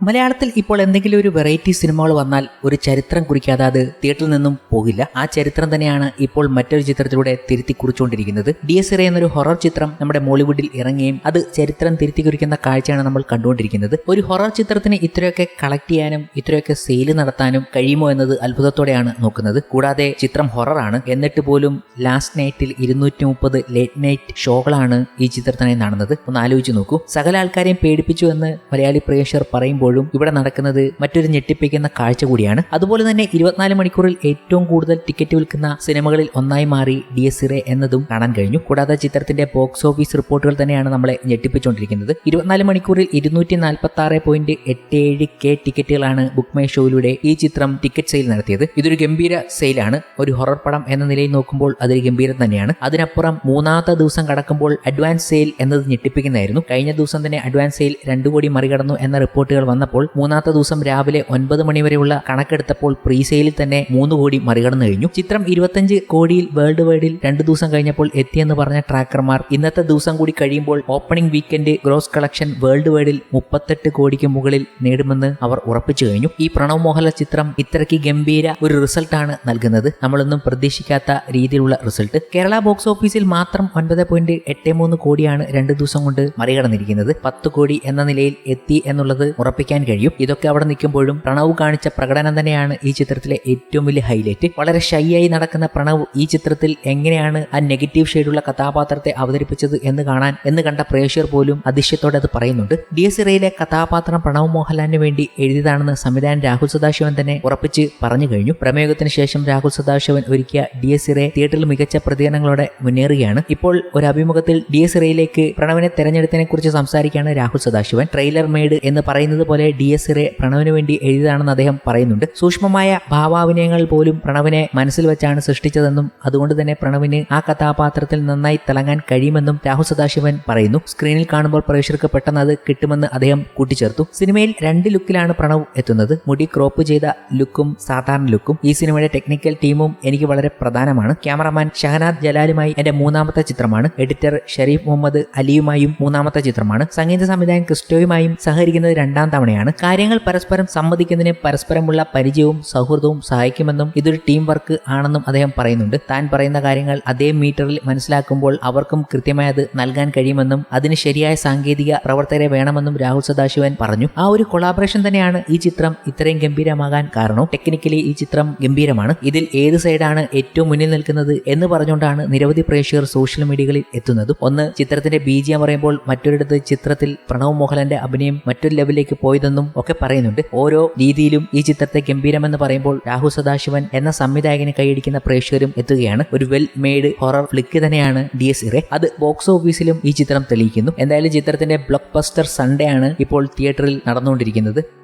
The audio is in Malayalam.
മലയാളത്തിൽ ഇപ്പോൾ എന്തെങ്കിലും ഒരു വെറൈറ്റി സിനിമകൾ വന്നാൽ ഒരു ചരിത്രം കുറിക്കാതെ അത് തിയേറ്ററിൽ നിന്നും പോകില്ല. ആ ചരിത്രം തന്നെയാണ് ഇപ്പോൾ മറ്റൊരു ചിത്രത്തിലൂടെ തിരുത്തി കുറിച്ചുകൊണ്ടിരിക്കുന്നത് ഡി എസ് ഇറ എന്നൊരു ഹൊറർ ചിത്രം നമ്മുടെ മോളിവുഡിൽ ഇറങ്ങുകയും അത് ചരിത്രം തിരുത്തി കുറിക്കുന്ന കാഴ്ചയാണ് നമ്മൾ കണ്ടുകൊണ്ടിരിക്കുന്നത്. ഒരു ഹൊറർ ചിത്രത്തിന് ഇത്രയൊക്കെ കളക്ട് ചെയ്യാനും ഇത്രയൊക്കെ സെയിൽ നടത്താനും കഴിയുമോ എന്നത് അത്ഭുതത്തോടെയാണ് നോക്കുന്നത്. കൂടാതെ ചിത്രം ഹൊററാണ് എന്നിട്ട് പോലും ലാസ്റ്റ് നൈറ്റിൽ ഇരുന്നൂറ്റി മുപ്പത് ലേറ്റ് നൈറ്റ് ഷോകളാണ് ഈ ചിത്രത്തിനായി നടന്നത്. ഒന്ന് ആലോചിച്ച് നോക്കൂ. സകല ആൾക്കാരെയും പേടിപ്പിച്ചു എന്ന് മലയാളി പ്രേക്ഷകർ പറയുമ്പോഴും ഇവിടെ നടക്കുന്നത് മറ്റൊരു ഞെട്ടിപ്പിക്കുന്ന കാഴ്ച കൂടിയാണ്. അതുപോലെ തന്നെ ഇരുപത്തിനാല് മണിക്കൂറിൽ ഏറ്റവും കൂടുതൽ ടിക്കറ്റ് വിൽക്കുന്ന സിനിമകളിൽ ഒന്നായി മാറി ഡി എസ് ഇറെ എന്നതും കാണാൻ കഴിഞ്ഞു. കൂടാതെ ചിത്രത്തിന്റെ ബോക്സ് ഓഫീസ് റിപ്പോർട്ടുകൾ തന്നെയാണ് നമ്മളെ ഞെട്ടിപ്പിച്ചുകൊണ്ടിരിക്കുന്നത്. ഇരുപത്തിനാല് മണിക്കൂറിൽ ഇരുന്നൂറ്റി നാൽപ്പത്തി ആറ് പോയിന്റ് എട്ട് ഏഴ് കെ ടിക്കറ്റുകളാണ് ബുക്ക് മൈ ഷോയിലൂടെ ഈ ചിത്രം ടിക്കറ്റ് സെയിൽ നടത്തിയത്. ഇതൊരു ഗംഭീര സെയിലാണ്. ഒരു ഹൊറർ പടം എന്ന നിലയിൽ നോക്കുമ്പോൾ അതൊരു ഗംഭീരം തന്നെയാണ്. അതിനപ്പുറം മൂന്നാമത്തെ ദിവസം കടക്കുമ്പോൾ അഡ്വാൻസ് സെയിൽ എന്നത് ഞെട്ടിപ്പിക്കുന്നതായിരുന്നു. കഴിഞ്ഞ ദിവസം തന്നെ അഡ്വാൻസ് സെയിൽ രണ്ടു കോടി മറികടന്നു എന്ന റിപ്പോർട്ടുകൾ വന്നപ്പോൾ മൂന്നാമത്തെ ദിവസം രാവിലെ ഒൻപത് മണിവരെയുള്ള കണക്കെടുത്തപ്പോൾ പ്രീസെയിൽ തന്നെ മൂന്ന് കോടി മറികടന്നു കഴിഞ്ഞു. ചിത്രം ഇരുപത്തഞ്ച് കോടിയിൽ വേൾഡ് വൈഡിൽ രണ്ടു ദിവസം കഴിഞ്ഞപ്പോൾ എത്തിയെന്ന് പറഞ്ഞ ട്രാക്കർമാർ ഇന്നത്തെ ദിവസം കൂടി കഴിയുമ്പോൾ opening weekend gross collection world വൈഡിൽ മുപ്പത്തെട്ട് കോടിക്ക് മുകളിൽ നേടുമെന്ന് അവർ ഉറപ്പിച്ചു കഴിഞ്ഞു. ഈ പ്രണവ് മോഹൻലാൽ ചിത്രം ഇത്രയ്ക്ക് ഗംഭീര ഒരു റിസൾട്ടാണ് നൽകുന്നത്. നമ്മളൊന്നും പ്രതീക്ഷിക്കാത്ത രീതിയിലുള്ള റിസൾട്ട് കേരള ബോക്സ് ഓഫീസിൽ മാത്രം ഒൻപത് പോയിന്റ് എട്ട് മൂന്ന് കോടിയാണ് രണ്ട് ദിവസം കൊണ്ട് മറികടന്നിരിക്കുന്നത്. പത്ത് കോടി എന്ന നിലയിൽ എത്തി എന്നുള്ളത് ഉറപ്പിക്കാൻ കഴിയും. ഇതൊക്കെ അവിടെ നിൽക്കുമ്പോഴും പ്രണവ് കാണിച്ച പ്രകടനം തന്നെയാണ് ഈ ചിത്രത്തിലെ ഏറ്റവും വലിയ ഹൈലൈറ്റ് വളരെ ഷൈ നടക്കുന്ന പ്രണവ് ഈ ചിത്രത്തിൽ എങ്ങനെയാണ് ആ നെഗറ്റീവ് ഷെയ്ഡുള്ള കഥാപാത്രത്തെ അവതരിപ്പിച്ചത് എന്ന് കാണാൻ എന്ന് കണ്ട പ്രേക്ഷകർ പോലും അതിശയത്തോടെ അത് പറയുന്നുണ്ട്. ഡി എസ് ഇറയിലെ കഥാപാത്രം പ്രണവ് മോഹൻലാലിന് വേണ്ടി എഴുതിയതാണെന്ന് സംവിധായകൻ രാഹുൽ സദാശിവൻ തന്നെ ഉറപ്പിച്ച് പറഞ്ഞു കഴിഞ്ഞു. പ്രമേയത്തിന് ശേഷം രാഹുൽ സദാശിവൻ ഒരുക്കിയ ഡി എസ് ഇറയെ തിയേറ്ററിൽ മികച്ച പ്രതികരണങ്ങളോടെ മുന്നേറുകയാണ്. ഇപ്പോൾ ഒരു അഭിമുഖത്തിൽ ഡി എസ് ഇറയിലേക്ക് പ്രണവിനെ തെരഞ്ഞെടുത്തതിനെ കുറിച്ച് സംസാരിക്കുകയാണ് രാഹുൽ സദാശിവൻ. ട്രെയിലർ മെയ്ഡ് എന്ന് പറയുന്നത് പോലെ ഡി എസ് ഇറെ പ്രണവിന് വേണ്ടി എഴുതിയതാണെന്ന് അദ്ദേഹം പറയുന്നുണ്ട്. സൂക്ഷ്മമായ ഭാവാഭിനയങ്ങൾ പോലും പ്രണവിനെ മനസ്സിൽ വെച്ചാണ് സൃഷ്ടിച്ചതെന്നും അതുകൊണ്ട് തന്നെ പ്രണവിന് ആ കഥാപാത്രത്തിൽ നന്നായി തിളങ്ങാൻ കഴിയുമെന്നും രാഹു സദാശിവൻ പറയുന്നു. സ്ക്രീനിൽ കാണുമ്പോൾ പ്രേക്ഷകർക്ക് പെട്ടെന്ന് അത് കിട്ടുമെന്ന് അദ്ദേഹം കൂട്ടിച്ചേർത്തു. സിനിമയിൽ രണ്ട് ലുക്കിലാണ് പ്രണവ് എത്തുന്നത്. മുടി ക്രോപ്പ് ചെയ്ത ലുക്കും സാധാരണ ലുക്കും. ഈ സിനിമയുടെ ടെക്നിക്കൽ ടീമും എനിക്ക് വളരെ പ്രധാനമാണ്. ക്യാമറമാൻ ഷഹനാദ് ജലാലുമായി എന്റെ മൂന്നാമത്തെ ചിത്രമാണ്. എഡിറ്റർ ഷരീഫ് മുഹമ്മദ് അലിയുമായും മൂന്നാമത്തെ ചിത്രമാണ്. സംഗീത സംവിധായകൻ ക്രിസ്റ്റോയുമായും സഹകരിക്കുന്നത് രണ്ടാം തവണയാണ് കാര്യങ്ങൾ പരസ്പരം സമ്മതിക്കുന്നതിന് പരസ്പരമുള്ള പരിചയവും സൗഹൃദവും സഹായിക്കുമെന്നും ഇതൊരു ടീം വർക്ക് ആണെന്നും അദ്ദേഹം പറയുന്നുണ്ട്. താൻ പറയുന്ന കാര്യങ്ങൾ അതേ മീറ്ററിൽ മനസ്സിലാക്കുമ്പോൾ അവർക്കും കൃത്യമായി അത് നൽകാൻ കഴിയുമെന്നും അതിന് ശരിയായ സാങ്കേതിക പ്രവർത്തകരെ വേണമെന്നും രാഹുൽ സദാശിവൻ പറഞ്ഞു. ആ ഒരു കൊളാബറേഷൻ തന്നെയാണ് ഈ ചിത്രം ഇത്രയും ഗംഭീരമാകാൻ കാരണം. ടെക്നിക്കലി ഈ ചിത്രം ഗംഭീരമാണ്. ഇതിൽ ഏത് സൈഡാണ് ഏറ്റവും മുന്നിൽ നിൽക്കുന്നത് എന്ന് പറഞ്ഞുകൊണ്ടാണ് നിരവധി പ്രേക്ഷകർ സോഷ്യൽ മീഡിയകളിൽ എത്തുന്നത്. ഒന്ന് ചിത്രത്തിന്റെ ബീജിയം പറയുമ്പോൾ മറ്റൊരിടത്ത് ചിത്രത്തിൽ പ്രണവ് മോഹൻലാലിന്റെ അഭിനയം മറ്റൊരു ലെവലിലേക്ക് പോയതെന്നും ഒക്കെ പറയുന്നുണ്ട്. ഓരോ രീതിയിലും ഈ ചിത്രത്തെ ഗംഭീരമെന്ന് പറയുമ്പോൾ രാഹുൽ സദാശിവൻ എന്ന സംവിധായകന് കൈയടിക്കുന്ന പ്രേക്ഷകരും എത്തുകയാണ്. ഒരു വെൽ മെയ്ഡ് ഹൊറർ ഫ്ലിക്ക് തന്നെയാണ് ഡി എസ് ഇറെ അത് ബോക്സ് ഓഫീസിലും ഈ ചിത്രം തെളിയിക്കുന്നു. എന്തായാലും ചിത്രത്തിന്റെ ബ്ലോക്ക് ബസ്റ്റർ സൺഡേ ആണ് ഇപ്പോൾ തിയേറ്ററിൽ നടന്നുകൊണ്ടിരിക്കുന്നത്.